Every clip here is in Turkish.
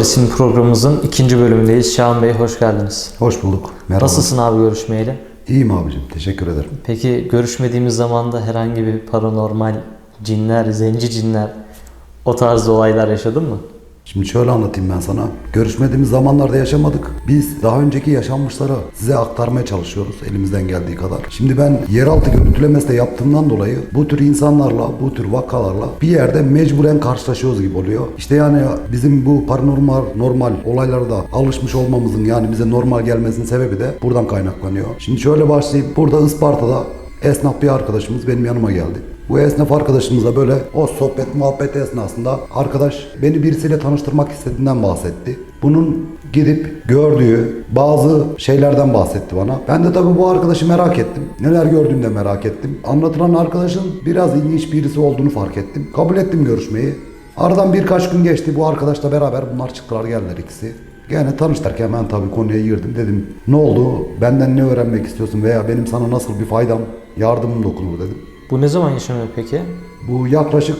Duvar isimli programımızın ikinci bölümündeyiz. Şahan Bey hoş geldiniz. Hoş bulduk. Merhaba. Nasılsın abi görüşmeyeli? İyiyim abicim. Teşekkür ederim. Peki görüşmediğimiz zamanda herhangi bir paranormal cinler, zenci cinler o tarz olaylar yaşadın mı? Şimdi şöyle anlatayım ben sana. Görüşmediğimiz zamanlarda yaşamadık. Biz daha önceki yaşanmışları size aktarmaya çalışıyoruz elimizden geldiği kadar. Şimdi ben yeraltı görüntülemesi de yaptığımdan dolayı bu tür insanlarla, bu tür vakalarla bir yerde mecburen karşılaşıyoruz gibi oluyor. İşte yani bizim bu paranormal normal olaylara da alışmış olmamızın yani bize normal gelmesinin sebebi de buradan kaynaklanıyor. Şimdi şöyle başlayayım. Burada Isparta'da esnaf bir arkadaşımız benim yanıma geldi. Bu esnaf arkadaşımızla böyle o sohbet muhabbet esnasında arkadaş beni birisiyle tanıştırmak istediğinden bahsetti. Bunun gidip gördüğü bazı şeylerden bahsetti bana. Ben de tabii bu arkadaşı merak ettim. Neler gördüğünü de merak ettim. Anlatılan arkadaşın biraz ilginç birisi olduğunu fark ettim. Kabul ettim görüşmeyi. Aradan birkaç gün geçti. Bu arkadaşla beraber bunlar çıktılar geldiler ikisi. Gene tanıştırken ben tabii konuya girdim. Dedim ne oldu? Benden ne öğrenmek istiyorsun veya benim sana nasıl bir faydam, yardımım dokunur dedim. Bu ne zaman yaşanıyor peki? Bu yaklaşık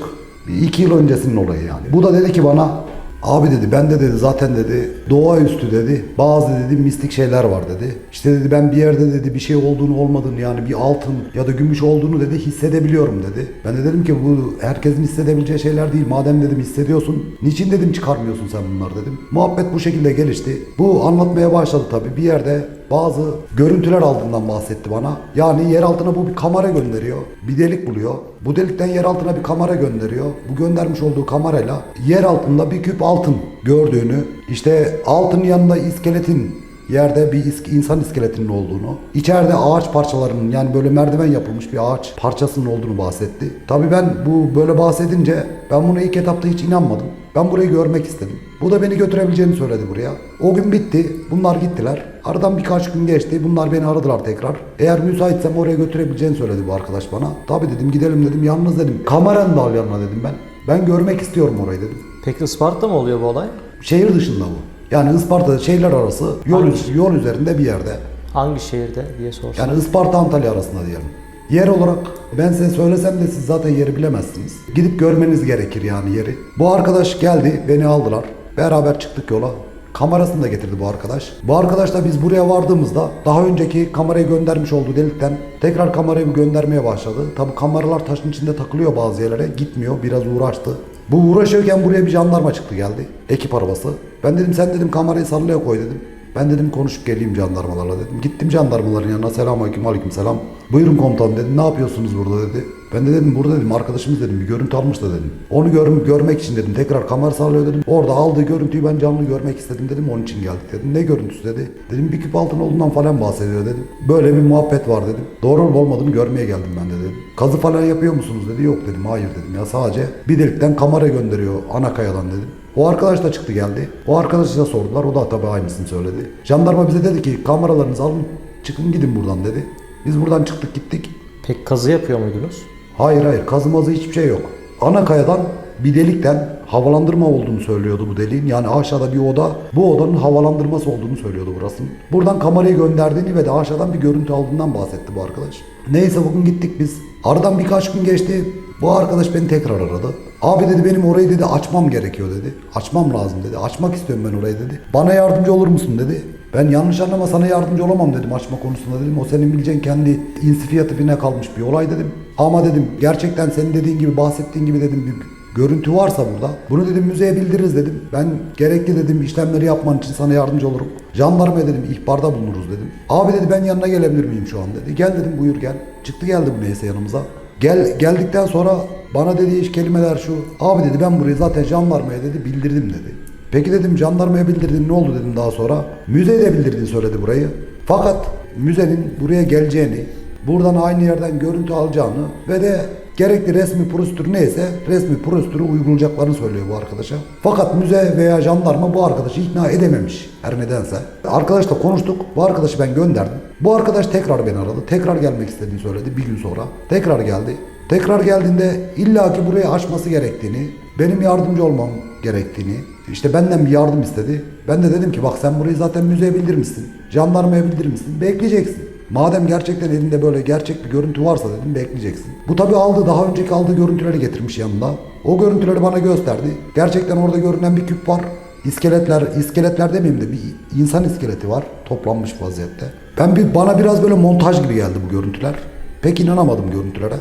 iki yıl öncesinin olayı yani. Bu da dedi ki bana abi dedi ben de dedi zaten dedi doğaüstü dedi bazı dedi mistik şeyler var dedi. İşte dedi ben bir yerde dedi bir şey olduğunu olmadığını yani bir altın ya da gümüş olduğunu dedi hissedebiliyorum dedi. Ben de dedim ki bu herkesin hissedebileceği şeyler değil. Madem dedim hissediyorsun niçin dedim çıkarmıyorsun sen bunlar dedim. Muhabbet bu şekilde gelişti. Bu anlatmaya başladı tabii bir yerde bazı görüntüler aldığından bahsetti bana. Yani yer altına bu bir kamera gönderiyor. Bir delik buluyor. Bu delikten yer altına bir kamera gönderiyor. Bu göndermiş olduğu kamerayla yer altında bir küp altın gördüğünü, işte altın yanında iskeletin yerde bir insan iskeletinin olduğunu, içeride ağaç parçalarının yani böyle merdiven yapılmış bir ağaç parçasının olduğunu bahsetti. Tabii ben bu böyle bahsedince ben buna ilk etapta hiç inanmadım. Ben burayı görmek istedim. Bu da beni götürebileceğini söyledi buraya. O gün bitti. Bunlar gittiler. Aradan birkaç gün geçti. Bunlar beni aradılar tekrar. Eğer müsaitsem oraya götürebileceğini söyledi bu arkadaş bana. Tabii dedim gidelim dedim. Yalnız dedim. Kameranı da al yanına dedim ben. Ben görmek istiyorum orayı dedim. Peki Isparta mı oluyor bu olay? Şehir dışında bu. Yani Isparta şehirler arası yol, Hangi? yol üzerinde bir yerde. Hangi şehirde diye sorsam. Yani Isparta Antalya arasında diyelim. Yer olarak ben size söylesem de siz zaten yeri bilemezsiniz. Gidip görmeniz gerekir yani yeri. Bu arkadaş geldi beni aldılar. Beraber çıktık yola. Kamerasını da getirdi bu arkadaş. Bu arkadaş da biz buraya vardığımızda daha önceki kamerayı göndermiş olduğu delikten tekrar kamerayı göndermeye başladı. Tabi kameralar taşın içinde takılıyor bazı yerlere gitmiyor biraz uğraştı. Bu uğraşırken buraya bir jandarma çıktı geldi. Ekip arabası. Ben dedim sen dedim kamerayı sallaya koy dedim. Ben dedim konuşup geleyim jandarmalarla dedim. Gittim jandarmaların yanına selam aleyküm aleyküm selam. Buyurun komutanım dedi ne yapıyorsunuz burada dedi. Ben de dedim burada dedim arkadaşımız dedim bir görüntü almış da dedim. Onu gör, görmek için dedim tekrar kamera sallıyor dedim. Orada aldığı görüntüyü ben canlı görmek istedim dedim onun için geldik dedim. Ne görüntüsü dedi. Dedim bir küp altın olduğundan falan bahsediyor dedim. Böyle bir muhabbet var dedim. Doğru olup olmadığını görmeye geldim ben de dedim. Kazı falan yapıyor musunuz dedi. Yok dedim hayır dedim ya sadece bir delikten kamera gönderiyor ana kayadan dedim. O arkadaş da çıktı geldi. O arkadaşı da sordular. O da tabii aynısını söyledi. Jandarma bize dedi ki kameralarınızı alın çıkın gidin buradan dedi. Biz buradan çıktık gittik. Peki kazı yapıyor muydunuz? Hayır hayır kazımazı hiçbir şey yok. Ana kayadan bir delikten havalandırma olduğunu söylüyordu bu deliğin. Yani aşağıda bir oda, bu odanın havalandırması olduğunu söylüyordu burasının. Buradan kamerayı gönderdiğini ve de aşağıdan bir görüntü aldığından bahsetti bu arkadaş. Neyse bugün gittik biz. Aradan birkaç gün geçti. Bu arkadaş beni tekrar aradı. Abi dedi benim orayı dedi açmam gerekiyor dedi. Açmam lazım dedi. Açmak istiyorum ben orayı dedi. Bana yardımcı olur musun dedi. Ben yanlış anlama sana yardımcı olamam dedim açma konusunda dedim. O senin bileceğin kendi inisiyatifine kalmış bir olay dedim. Ama dedim gerçekten senin dediğin gibi bahsettiğin gibi dedim bir görüntü varsa burada bunu dedim müzeye bildiririz dedim. Ben gerekli dedim işlemleri yapman için sana yardımcı olurum. Jandarma dedim ihbarda bulunuruz dedim. Abi dedi ben yanına gelebilir miyim şu an dedi. Gel dedim buyur gel. Çıktı geldi bu neyse yanımıza. Gel geldikten sonra bana dediği iş kelimeler şu. Abi dedi ben burayı zaten jandarmaya dedi bildirdim dedi. Peki dedim jandarmaya bildirdin ne oldu dedim daha sonra. Müzeye de bildirdin söyledi burayı. Fakat müzenin buraya geleceğini, buradan aynı yerden görüntü alacağını ve de gerekli resmi prosedür neyse resmi prosedürü uygulayacaklarını söylüyor bu arkadaşa. Fakat müze veya jandarma bu arkadaşı ikna edememiş her nedense. Arkadaşla konuştuk. Bu arkadaşı ben gönderdim. Bu arkadaş tekrar beni aradı. Tekrar gelmek istediğini söyledi bir gün sonra. Tekrar geldi. Tekrar geldiğinde illaki burayı açması gerektiğini, benim yardımcı olmam gerektiğini, işte benden bir yardım istedi. Ben de dedim ki bak sen burayı zaten müzeye bildirmişsin, jandarmaya bildirmişsin, bekleyeceksin. Madem gerçekten elinde böyle gerçek bir görüntü varsa dedim bekleyeceksin. Bu tabi aldı daha önceki aldığı görüntüleri getirmiş yanında. O görüntüleri bana gösterdi. Gerçekten orada görünen bir küp var. İskeletler, iskeletler demeyeyim de bir insan iskeleti var toplanmış vaziyette. Ben bir bana biraz böyle montaj gibi geldi bu görüntüler. Pek inanamadım görüntülere.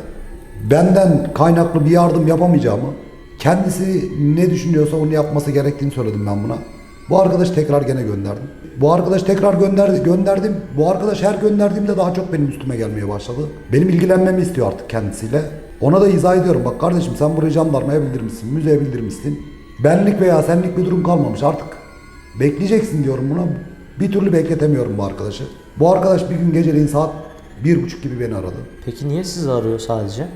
Benden kaynaklı bir yardım yapamayacağımı, kendisi ne düşünüyorsa onu yapması gerektiğini söyledim ben buna. Bu arkadaş tekrar gene gönderdim. Bu arkadaş tekrar gönderdi, gönderdim. Bu arkadaş her gönderdiğimde daha çok benim üstüme gelmeye başladı. Benim ilgilenmemi istiyor artık kendisiyle. Ona da izah ediyorum. Bak kardeşim sen burayı jandarmaya bildirmişsin, müzeye bildirmişsin. Benlik veya senlik bir durum kalmamış artık. Bekleyeceksin diyorum buna. Bir türlü bekletemiyorum bu arkadaşı. Bu arkadaş bir gün geceleyin saat bir buçuk gibi beni aradı. Peki niye sizi arıyor sadece?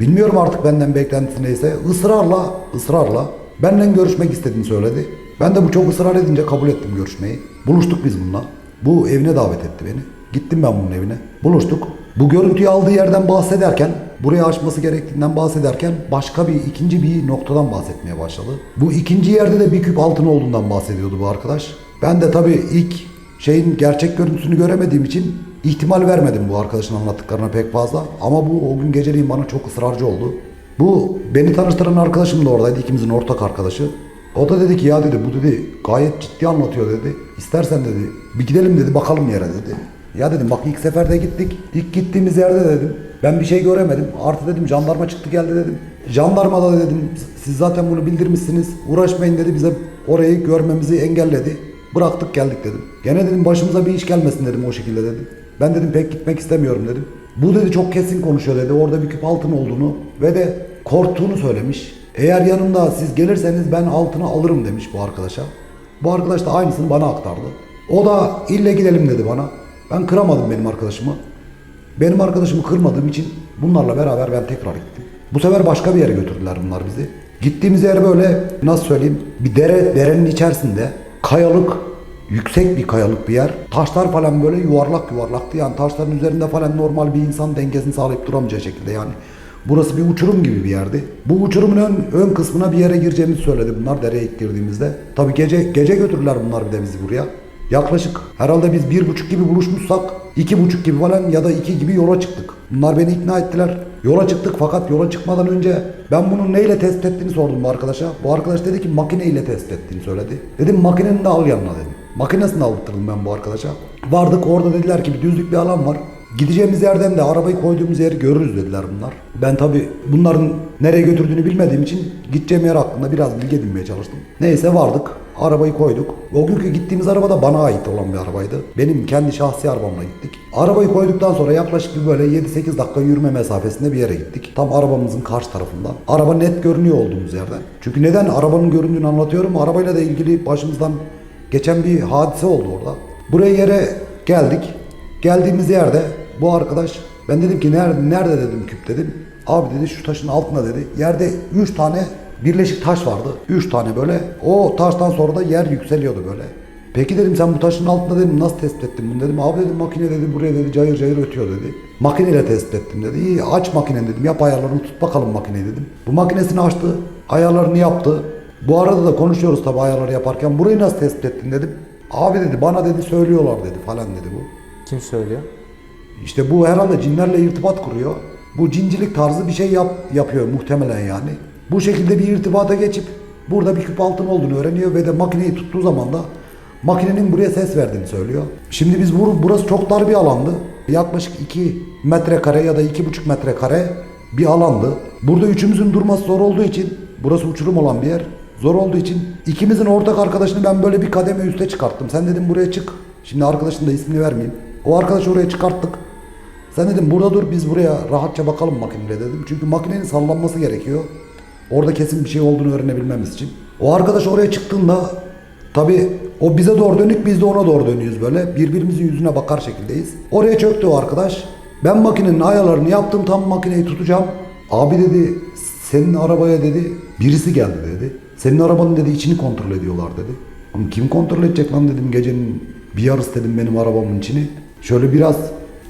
Bilmiyorum artık benden beklentisi neyse. Israrla, ısrarla benden görüşmek istediğini söyledi. Ben de bu çok ısrar edince kabul ettim görüşmeyi. Buluştuk biz bununla. Bu evine davet etti beni. Gittim ben bunun evine. Buluştuk. Bu görüntüyü aldığı yerden bahsederken, burayı açması gerektiğinden bahsederken başka bir ikinci bir noktadan bahsetmeye başladı. Bu ikinci yerde de bir küp altın olduğundan bahsediyordu bu arkadaş. Ben de tabii ilk şeyin gerçek görüntüsünü göremediğim için ihtimal vermedim bu arkadaşın anlattıklarına pek fazla. Ama bu o gün geceliğin bana çok ısrarcı oldu. Bu beni tanıştıran arkadaşım da oradaydı. ikimizin ortak arkadaşı. O da dedi ki ya dedi bu dedi gayet ciddi anlatıyor dedi. İstersen dedi bir gidelim dedi bakalım yere dedi. Ya dedim bak ilk seferde gittik. İlk gittiğimiz yerde dedim. Ben bir şey göremedim. Artı dedim jandarma çıktı geldi dedim. Jandarma da dedim siz zaten bunu bildirmişsiniz. Uğraşmayın dedi bize orayı görmemizi engelledi. Bıraktık geldik dedim. Gene dedim başımıza bir iş gelmesin dedim o şekilde dedim. Ben dedim pek gitmek istemiyorum dedim. Bu dedi çok kesin konuşuyor dedi. Orada bir küp altın olduğunu ve de korktuğunu söylemiş. Eğer yanımda siz gelirseniz ben altını alırım demiş bu arkadaşa. Bu arkadaş da aynısını bana aktardı. O da ille gidelim dedi bana. Ben kıramadım benim arkadaşımı. Benim arkadaşımı kırmadığım için bunlarla beraber ben tekrar gittim. Bu sefer başka bir yere götürdüler bunlar bizi. Gittiğimiz yer böyle nasıl söyleyeyim bir dere derenin içerisinde kayalık yüksek bir kayalık bir yer. Taşlar falan böyle yuvarlak yuvarlaktı yani taşların üzerinde falan normal bir insan dengesini sağlayıp duramayacağı şekilde yani. Burası bir uçurum gibi bir yerdi. Bu uçurumun ön, ön kısmına bir yere gireceğimizi söyledi bunlar dereye girdiğimizde. Tabi gece gece götürdüler bunlar bir de bizi buraya. Yaklaşık herhalde biz bir buçuk gibi buluşmuşsak iki buçuk gibi falan ya da iki gibi yola çıktık. Bunlar beni ikna ettiler. Yola çıktık fakat yola çıkmadan önce ben bunun neyle tespit ettiğini sordum bu arkadaşa. Bu arkadaş dedi ki makineyle tespit ettiğini söyledi. Dedim makineni de al yanına dedim. Makinesini aldırdım ben bu arkadaşa. Vardık orada dediler ki bir düzlük bir alan var. Gideceğimiz yerden de arabayı koyduğumuz yeri görürüz dediler bunlar. Ben tabi bunların nereye götürdüğünü bilmediğim için gideceğim yer hakkında biraz bilgi edinmeye çalıştım. Neyse vardık. Arabayı koyduk. O günkü gittiğimiz araba da bana ait olan bir arabaydı. Benim kendi şahsi arabamla gittik. Arabayı koyduktan sonra yaklaşık bir böyle 7-8 dakika yürüme mesafesinde bir yere gittik. Tam arabamızın karşı tarafından. Araba net görünüyor olduğumuz yerden. Çünkü neden arabanın göründüğünü anlatıyorum. Arabayla da ilgili başımızdan geçen bir hadise oldu orada. Buraya yere geldik. Geldiğimiz yerde bu arkadaş ben dedim ki nerede, nerede dedim küp dedim. Abi dedi şu taşın altında dedi. Yerde 3 tane birleşik taş vardı. 3 tane böyle. O taştan sonra da yer yükseliyordu böyle. Peki dedim sen bu taşın altında dedim nasıl tespit ettin bunu dedim. Abi dedim makine dedi buraya dedi cayır cayır ötüyor dedi. Makineyle tespit ettim dedi. İyi aç makinen dedim yap ayarlarını tut bakalım makineyi dedim. Bu makinesini açtı. Ayarlarını yaptı. Bu arada da konuşuyoruz tabi ayarları yaparken. Burayı nasıl tespit ettin dedim. Abi dedi bana dedi söylüyorlar dedi falan dedi bu. Kim söylüyor? İşte bu herhalde cinlerle irtibat kuruyor. Bu cincilik tarzı bir şey yap, yapıyor muhtemelen yani. Bu şekilde bir irtibata geçip burada bir küp altın olduğunu öğreniyor ve de makineyi tuttuğu zaman da makinenin buraya ses verdiğini söylüyor. Şimdi biz bur burası çok dar bir alandı. Yaklaşık 2 metrekare ya da 2,5 metrekare bir alandı. Burada üçümüzün durması zor olduğu için burası uçurum olan bir yer. Zor olduğu için ikimizin ortak arkadaşını ben böyle bir kademe üste çıkarttım. Sen dedim buraya çık. Şimdi arkadaşın da ismini vermeyeyim. O arkadaşı oraya çıkarttık. Sen dedim burada dur biz buraya rahatça bakalım makineyle dedim. Çünkü makinenin sallanması gerekiyor. Orada kesin bir şey olduğunu öğrenebilmemiz için. O arkadaş oraya çıktığında tabi o bize doğru dönük biz de ona doğru dönüyoruz böyle. Birbirimizin yüzüne bakar şekildeyiz. Oraya çöktü o arkadaş. Ben makinenin ayarlarını yaptım tam makineyi tutacağım. Abi dedi senin arabaya dedi birisi geldi dedi. Senin arabanın dedi içini kontrol ediyorlar dedi. Ama kim kontrol edecek lan dedim gecenin bir yarısı dedim benim arabamın içini. Şöyle biraz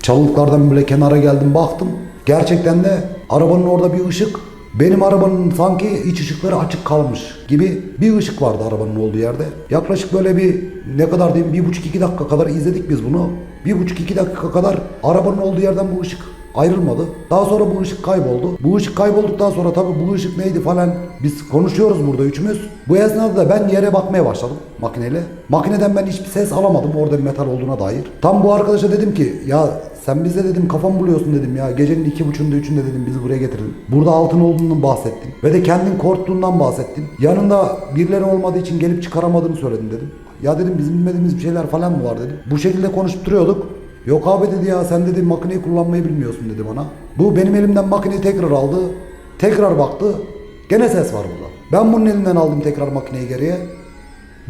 çalılıklardan böyle kenara geldim baktım. Gerçekten de arabanın orada bir ışık Benim arabanın sanki iç ışıkları açık kalmış gibi bir ışık vardı arabanın olduğu yerde. Yaklaşık böyle bir ne kadar diyeyim bir buçuk iki dakika kadar izledik biz bunu. Bir buçuk iki dakika kadar arabanın olduğu yerden bu ışık ayrılmadı. Daha sonra bu ışık kayboldu. Bu ışık kaybolduktan sonra tabii bu ışık neydi falan biz konuşuyoruz burada üçümüz. Bu esnada da ben yere bakmaya başladım makineyle. Makineden ben hiçbir ses alamadım orada bir metal olduğuna dair. Tam bu arkadaşa dedim ki ya sen bize dedim kafam buluyorsun dedim ya. Gecenin iki buçuğunda üçünde dedim bizi buraya getirdin. Burada altın olduğundan bahsettin. Ve de kendin korktuğundan bahsettin. Yanında birileri olmadığı için gelip çıkaramadığını söyledin dedim. Ya dedim bizim bilmediğimiz bir şeyler falan mı var dedim. Bu şekilde konuşup duruyorduk. Yok abi dedi ya sen dedi makineyi kullanmayı bilmiyorsun dedi bana. Bu benim elimden makineyi tekrar aldı. Tekrar baktı. Gene ses var burada. Ben bunun elinden aldım tekrar makineyi geriye.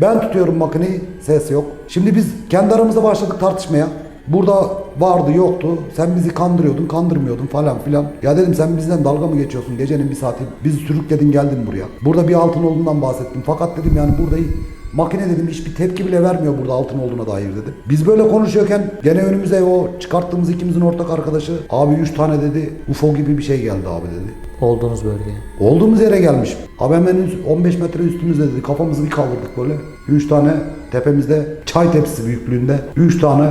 Ben tutuyorum makineyi, ses yok. Şimdi biz kendi aramızda başladık tartışmaya. Burada vardı yoktu. Sen bizi kandırıyordun, kandırmıyordun falan filan. Ya dedim sen bizden dalga mı geçiyorsun gecenin bir saati? Bizi sürükledin geldin buraya. Burada bir altın olduğundan bahsettim. Fakat dedim yani burada makine dedim hiçbir tepki bile vermiyor burada altın olduğuna dair dedim. Biz böyle konuşuyorken gene önümüze o çıkarttığımız ikimizin ortak arkadaşı abi 3 tane dedi UFO gibi bir şey geldi abi dedi. Olduğunuz bölgeye. Olduğumuz yere gelmiş. Üst- 15 metre üstümüzde dedi. Kafamızı bir kaldırdık böyle. 3 tane tepemizde çay tepsisi büyüklüğünde 3 tane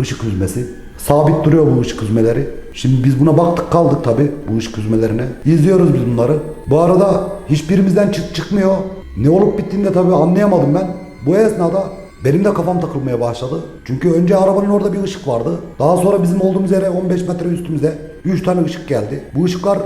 ışık hüzmesi. Sabit duruyor bu ışık hüzmeleri. Şimdi biz buna baktık kaldık tabi bu ışık hüzmelerine. İzliyoruz biz bunları. Bu arada hiçbirimizden çık çıkmıyor. Ne olup bittiğini de tabi anlayamadım ben. Bu esnada benim de kafam takılmaya başladı. Çünkü önce arabanın orada bir ışık vardı. Daha sonra bizim olduğumuz yere 15 metre üstümüzde 3 tane ışık geldi. Bu ışıklar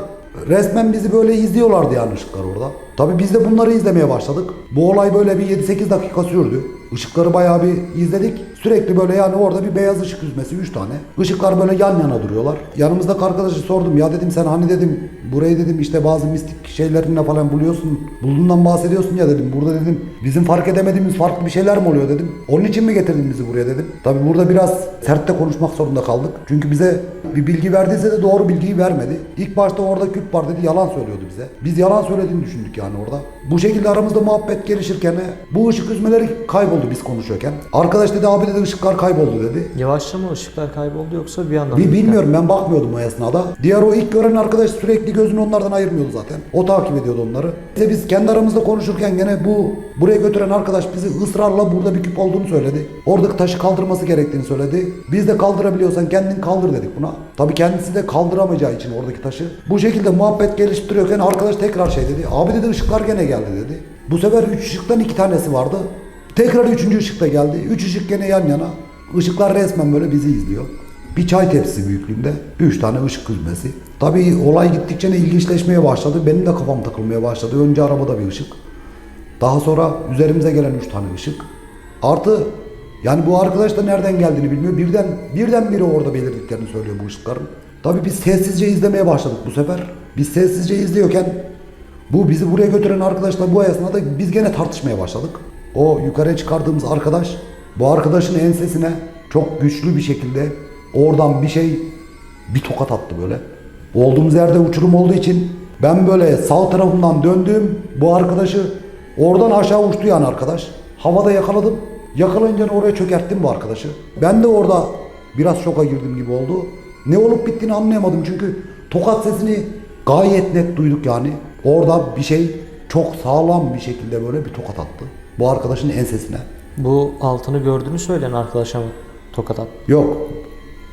resmen bizi böyle izliyorlardı yani ışıklar orada. Tabi biz de bunları izlemeye başladık. Bu olay böyle bir 7-8 dakika sürdü. Işıkları bayağı bir izledik. Sürekli böyle yani orada bir beyaz ışık yüzmesi 3 tane. Işıklar böyle yan yana duruyorlar. Yanımızdaki arkadaşı sordum ya dedim sen hani dedim burayı dedim işte bazı mistik şeylerinle falan buluyorsun. Bulduğundan bahsediyorsun ya dedim. Burada dedim bizim fark edemediğimiz farklı bir şeyler mi oluyor dedim. Onun için mi getirdin bizi buraya dedim. Tabi burada biraz sertte konuşmak zorunda kaldık. Çünkü bize bir bilgi verdiyse de doğru bilgiyi vermedi. İlk başta orada küp var dedi yalan söylüyordu bize. Biz yalan söylediğini düşündük yani orada. Bu şekilde aramızda muhabbet gelişirken bu ışık hüzmeleri kayboldu biz konuşuyorken. Arkadaş dedi abi dedi ışıklar kayboldu dedi. Yavaşça mı ışıklar kayboldu yoksa bir anda mı? Bir bilmiyorum ben bakmıyordum o esnada. Diğer o ilk gören arkadaş sürekli gözünü onlardan ayırmıyordu zaten. O takip ediyordu onları. İşte biz kendi aramızda konuşurken gene bu buraya götüren arkadaş bizi ısrarla burada bir küp olduğunu söyledi. Oradaki taşı kaldırması gerektiğini söyledi. Biz de kaldırabiliyorsan kendin kaldır dedik buna. Tabii kendisi de kaldıramayacağı için oradaki taşı. Bu şekilde muhabbet geliştiriyorken arkadaş tekrar şey dedi. Abi dedi ışıklar gene geldi dedi. Bu sefer üç ışıktan iki tanesi vardı. Tekrar üçüncü ışık da geldi. Üç ışık gene yan yana. Işıklar resmen böyle bizi izliyor. Bir çay tepsisi büyüklüğünde 3 tane ışık hüzmesi. Tabii olay gittikçe ne ilginçleşmeye başladı. Benim de kafam takılmaya başladı. Önce arabada bir ışık. Daha sonra üzerimize gelen 3 tane ışık. Artı yani bu arkadaş da nereden geldiğini bilmiyor. Birden birden biri orada belirdiklerini söylüyor bu ışıkların. Tabii biz sessizce izlemeye başladık bu sefer. Biz sessizce izliyorken bu bizi buraya götüren arkadaşla bu esnada biz gene tartışmaya başladık. O yukarıya çıkardığımız arkadaş bu arkadaşın ensesine çok güçlü bir şekilde oradan bir şey bir tokat attı böyle. Olduğumuz yerde uçurum olduğu için ben böyle sağ tarafından döndüm. Bu arkadaşı oradan aşağı uçtu yani arkadaş. Havada yakaladım. Yakalayınca oraya çökerttim bu arkadaşı. Ben de orada biraz şoka girdim gibi oldu. Ne olup bittiğini anlayamadım çünkü tokat sesini gayet net duyduk yani. Orada bir şey çok sağlam bir şekilde böyle bir tokat attı. Bu arkadaşın ensesine. Bu altını gördüğünü söyleyen arkadaşa mı tokat attı? Yok.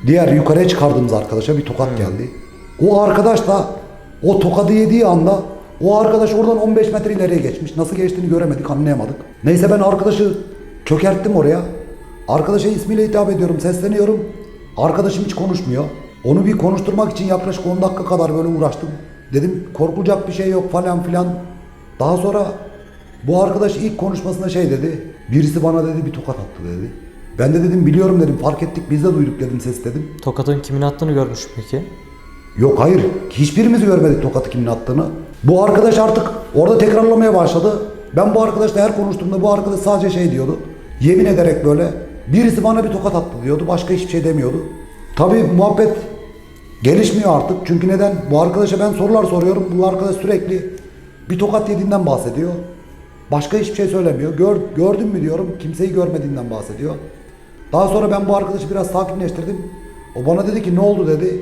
Diğer yukarıya çıkardığımız arkadaşa bir tokat geldi. O arkadaş da o tokadı yediği anda o arkadaş oradan 15 metre ileriye geçmiş. Nasıl geçtiğini göremedik, anlayamadık. Neyse ben arkadaşı çökerttim oraya. Arkadaşa ismiyle hitap ediyorum, sesleniyorum. Arkadaşım hiç konuşmuyor. Onu bir konuşturmak için yaklaşık 10 dakika kadar böyle uğraştım. Dedim korkulacak bir şey yok falan filan. Daha sonra bu arkadaş ilk konuşmasında şey dedi. Birisi bana dedi bir tokat attı dedi. Ben de dedim biliyorum dedim fark ettik biz de duyduk dedim ses dedim. Tokatın kimin attığını görmüş peki? Yok hayır hiçbirimiz görmedik tokatı kimin attığını. Bu arkadaş artık orada tekrarlamaya başladı. Ben bu arkadaşla her konuştuğumda bu arkadaş sadece şey diyordu. Yemin ederek böyle birisi bana bir tokat attı diyordu. Başka hiçbir şey demiyordu. Tabii muhabbet gelişmiyor artık. Çünkü neden? Bu arkadaşa ben sorular soruyorum. Bu arkadaş sürekli bir tokat yediğinden bahsediyor. Başka hiçbir şey söylemiyor. Gör, gördün mü diyorum. Kimseyi görmediğinden bahsediyor. Daha sonra ben bu arkadaşı biraz sakinleştirdim. O bana dedi ki ne oldu dedi.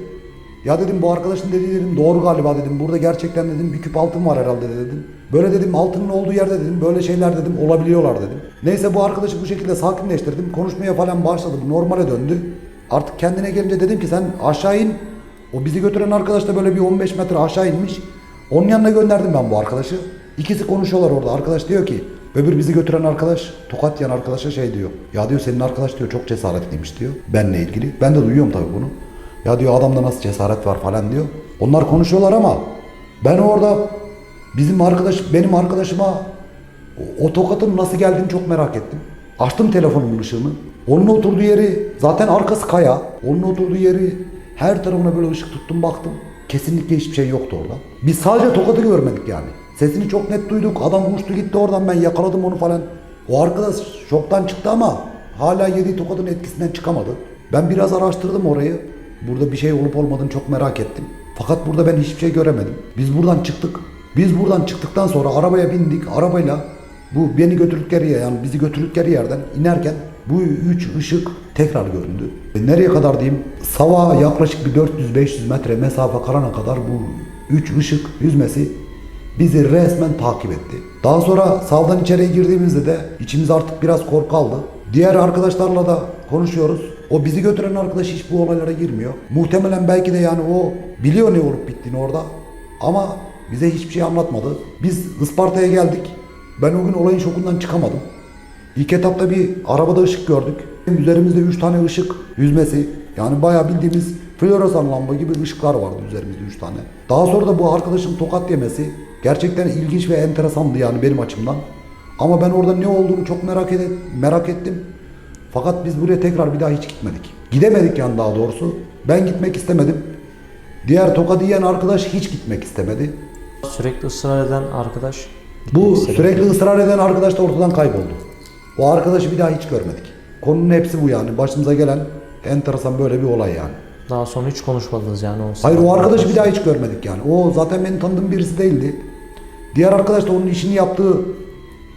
Ya dedim bu arkadaşın dediği dedim doğru galiba dedim. Burada gerçekten dedim bir küp altın var herhalde dedim. Böyle dedim altının olduğu yerde dedim böyle şeyler dedim olabiliyorlar dedim. Neyse bu arkadaşı bu şekilde sakinleştirdim. Konuşmaya falan başladı. Normale döndü. Artık kendine gelince dedim ki sen aşağı in. O bizi götüren arkadaş da böyle bir 15 metre aşağı inmiş. Onun yanına gönderdim ben bu arkadaşı. İkisi konuşuyorlar orada. Arkadaş diyor ki öbür bizi götüren arkadaş tokat yan arkadaşa şey diyor. Ya diyor senin arkadaş diyor çok cesaretliymiş diyor. Benle ilgili. Ben de duyuyorum tabii bunu. Ya diyor adamda nasıl cesaret var falan diyor. Onlar konuşuyorlar ama ben orada bizim arkadaş benim arkadaşıma o, tokatın nasıl geldiğini çok merak ettim. Açtım telefonumun ışığını. Onun oturduğu yeri zaten arkası kaya. Onun oturduğu yeri her tarafına böyle ışık tuttum baktım. Kesinlikle hiçbir şey yoktu orada. Biz sadece tokatı görmedik yani. Sesini çok net duyduk. Adam uçtu gitti oradan ben yakaladım onu falan. O arkadaş şoktan çıktı ama hala yediği tokatın etkisinden çıkamadı. Ben biraz araştırdım orayı. Burada bir şey olup olmadığını çok merak ettim. Fakat burada ben hiçbir şey göremedim. Biz buradan çıktık. Biz buradan çıktıktan sonra arabaya bindik. Arabayla bu beni götürdükleri yer yani bizi götürdükleri yerden inerken bu üç ışık tekrar göründü. E, Nereye kadar diyeyim? Sava yaklaşık bir 400-500 metre mesafe kalana kadar bu üç ışık yüzmesi bizi resmen takip etti. Daha sonra savdan içeriye girdiğimizde de içimiz artık biraz korku aldı. Diğer arkadaşlarla da konuşuyoruz. O bizi götüren arkadaş hiç bu olaylara girmiyor. Muhtemelen belki de yani o biliyor ne olup bittiğini orada. Ama bize hiçbir şey anlatmadı. Biz Isparta'ya geldik. Ben o gün olayın şokundan çıkamadım. İlk etapta bir arabada ışık gördük. Üzerimizde 3 tane ışık yüzmesi. Yani bayağı bildiğimiz floresan lamba gibi ışıklar vardı üzerimizde 3 tane. Daha sonra da bu arkadaşın tokat yemesi gerçekten ilginç ve enteresandı yani benim açımdan. Ama ben orada ne olduğunu çok merak, ed- merak ettim. Fakat biz buraya tekrar bir daha hiç gitmedik. Gidemedik yani daha doğrusu. Ben gitmek istemedim. Diğer tokadı yiyen arkadaş hiç gitmek istemedi. Sürekli ısrar eden arkadaş. Bu sürekli ısrar eden arkadaş da ortadan kayboldu. O arkadaşı bir daha hiç görmedik. Konunun hepsi bu yani. Başımıza gelen enteresan böyle bir olay yani. Daha sonra hiç konuşmadınız yani o Hayır o arkadaşı bir daha hiç görmedik yani. O zaten benim tanıdığım birisi değildi. Diğer arkadaş da onun işini yaptığı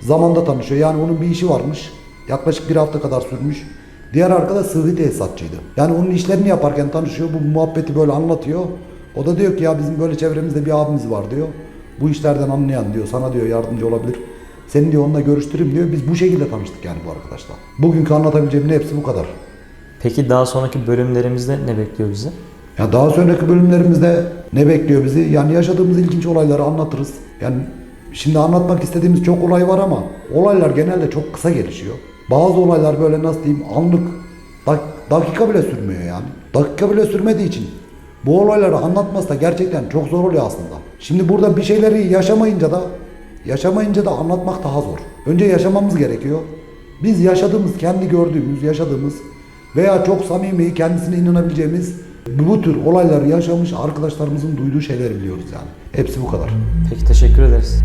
zamanda tanışıyor. Yani onun bir işi varmış. Yaklaşık bir hafta kadar sürmüş. Diğer arkadaş sıhhi tesisatçıydı. Yani onun işlerini yaparken tanışıyor. Bu muhabbeti böyle anlatıyor. O da diyor ki ya bizim böyle çevremizde bir abimiz var diyor. Bu işlerden anlayan diyor. Sana diyor yardımcı olabilir. Seni diyor onunla görüştüreyim diyor. Biz bu şekilde tanıştık yani bu arkadaşla. Bugünkü anlatabileceğimin hepsi bu kadar. Peki daha sonraki bölümlerimizde ne bekliyor bizi? Ya daha sonraki bölümlerimizde ne bekliyor bizi? Yani yaşadığımız ilginç olayları anlatırız. Yani şimdi anlatmak istediğimiz çok olay var ama olaylar genelde çok kısa gelişiyor. Bazı olaylar böyle nasıl diyeyim anlık dak- dakika bile sürmüyor yani. Dakika bile sürmediği için bu olayları anlatması da gerçekten çok zor oluyor aslında. Şimdi burada bir şeyleri yaşamayınca da yaşamayınca da anlatmak daha zor. Önce yaşamamız gerekiyor. Biz yaşadığımız, kendi gördüğümüz, yaşadığımız veya çok samimi, kendisine inanabileceğimiz bu tür olayları yaşamış arkadaşlarımızın duyduğu şeyleri biliyoruz yani. Hepsi bu kadar. Peki teşekkür ederiz.